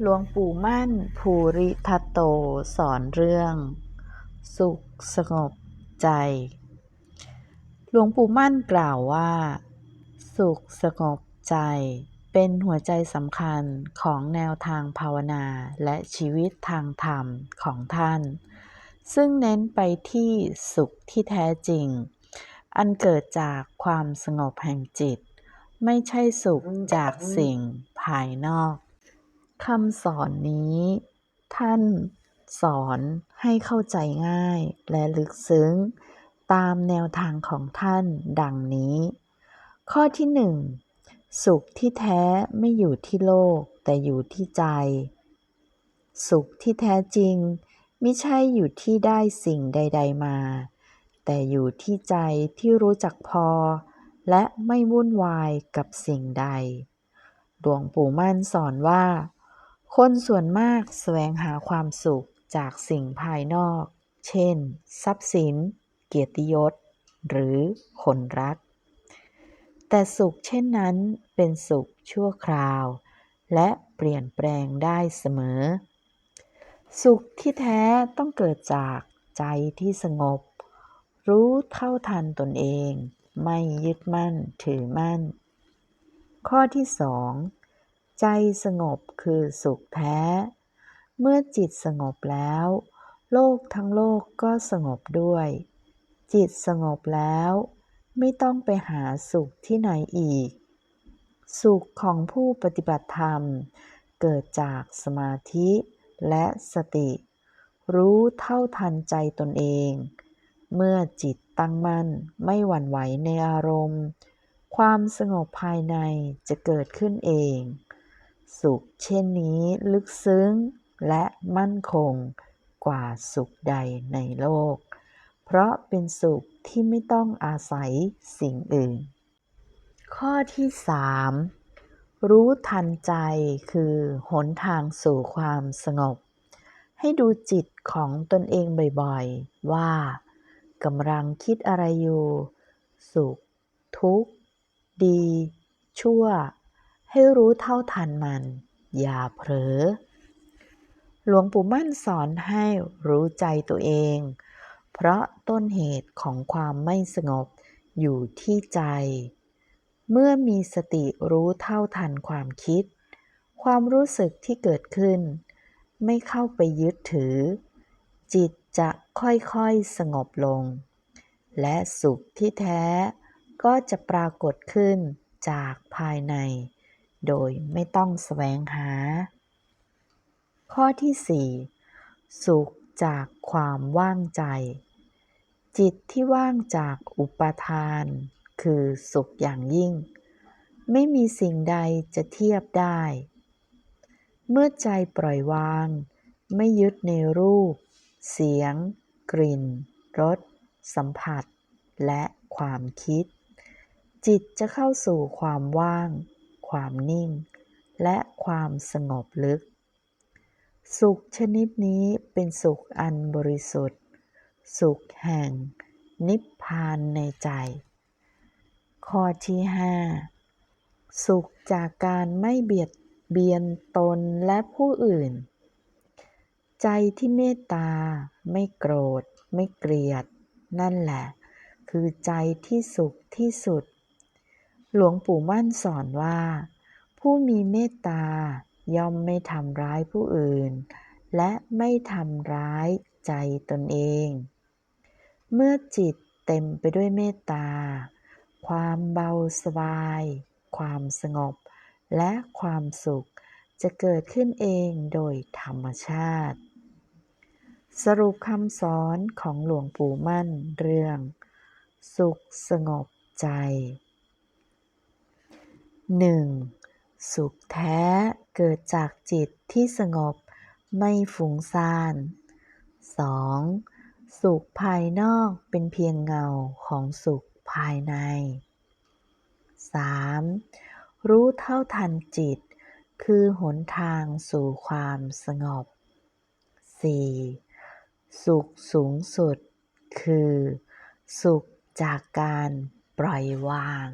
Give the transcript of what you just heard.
หลวงปู่มั่นภูริทัตโตสอนเรื่อง สุขสงบใจ หลวงปู่มั่นกล่าวว่า สุขสงบใจ เป็นหัวใจสำคัญของแนวทางภาวนาและชีวิตทางธรรมของท่าน ซึ่งเน้นไปที่สุขที่แท้จริง อันเกิดจากความสงบแห่งจิต ไม่ใช่สุขจากสิ่งภายนอก คำสอนนี้ ท่านสอนให้เข้าใจง่ายและลึกซึ้ง ตามแนวทางของท่านดังนี้ ข้อที่หนึ่งสุขที่แท้ไม่อยู่ที่โลกแต่อยู่ที่ใจ สุขที่แท้จริงไม่ใช่อยู่ที่ได้สิ่งใด ๆมา แต่อยู่ที่ใจที่รู้จักพอ และไม่วุ่นวายกับสิ่งใด หลวงปู่มั่นสอนว่า คนส่วนมากแสวงหาความสุขจากสิ่งภายนอก เช่น ทรัพย์สิน เกียรติยศ หรือคนรัก แต่สุขเช่นนั้นเป็นสุขชั่วคราว และเปลี่ยนแปลงได้เสมอ สุขที่แท้ต้องเกิดจากใจที่สงบ รู้เท่าทันตนเอง ไม่ยึดมั่นถือมั่น ข้อที่สอง ใจสงบคือสุขแท้ เมื่อจิตสงบแล้ว โลกทั้งโลกก็สงบด้วย จิตสงบแล้ว ไม่ต้องไปหาสุขที่ไหนอีก สุขของผู้ปฏิบัติธรรม เกิดจากสมาธิและสติ รู้เท่าทันใจตนเอง เมื่อจิตตั้งมั่นไม่หวั่นไหวในอารมณ์ ความสงบภายในจะเกิดขึ้นเอง สุขเช่นนี้ลึกซึ้งและมั่นคงกว่าสุขใดในโลก เพราะเป็นสุขที่ไม่ต้องอาศัยสิ่งอื่น ข้อที่สามรู้ทันใจคือหนทางสู่ความสงบ ให้ดูจิตของตนเองบ่อยๆ ว่ากำลังคิดอะไรอยู่ สุข ทุกข์ ดี ชั่ว ให้รู้เท่าทันมัน อย่าเผลอ หลวงปู่มั่นสอนให้รู้ใจตัวเอง เพราะต้นเหตุของความไม่สงบอยู่ที่ใจ เมื่อมีสติรู้เท่าทันความคิด ความรู้สึกที่เกิดขึ้น ไม่เข้าไปยึดถือ จิตจะค่อยๆสงบลง และสุขที่แท้ก็จะปรากฏขึ้นจากภายใน โดยไม่ต้องแสวงหา ข้อที่สี่สุขจากความว่างใจ จิตที่ว่างจากอุปทาน คือสุขอย่างยิ่ง ไม่มีสิ่งใดจะเทียบได้ เมื่อใจปล่อยวาง ไม่ยึดในรูป เสียง กลิ่นรสสัมผัส และความคิด จิตจะเข้าสู่ความว่าง ความนิ่ง และความสงบลึก สุขชนิดนี้เป็นสุขอันบริสุทธิ์ สุขแห่ง นิพพานในใจ ข้อที่ห้าสุขจากการไม่เบียดเบียนตนและผู้อื่น ใจที่เมตตา ไม่โกรธ ไม่เกลียด นั่นแหละ คือใจที่สุขที่สุด หลวงปู่มั่นสอนว่า ผู้มีเมตตาย่อมไม่ทำร้ายผู้อื่น และไม่ทำร้ายใจตนเอง เมื่อจิตเต็มไปด้วยเมตตา ความเบาสบาย ความสงบ และความสุขจะเกิดขึ้นเองโดยธรรมชาติ สรุปคำสอนของหลวงปู่มั่นเรื่อง สุขสงบใจ 1. สุขแท้เกิดจากจิตที่สงบไม่ฟุ้งซ่าน 2. สุขภายนอกเป็นเพียงเงาของสุขภายใน 3. รู้เท่าทันจิต คือหนทางสู่ความสงบ 4. สุขสูงสุด คือ สุขจากการปล่อยวาง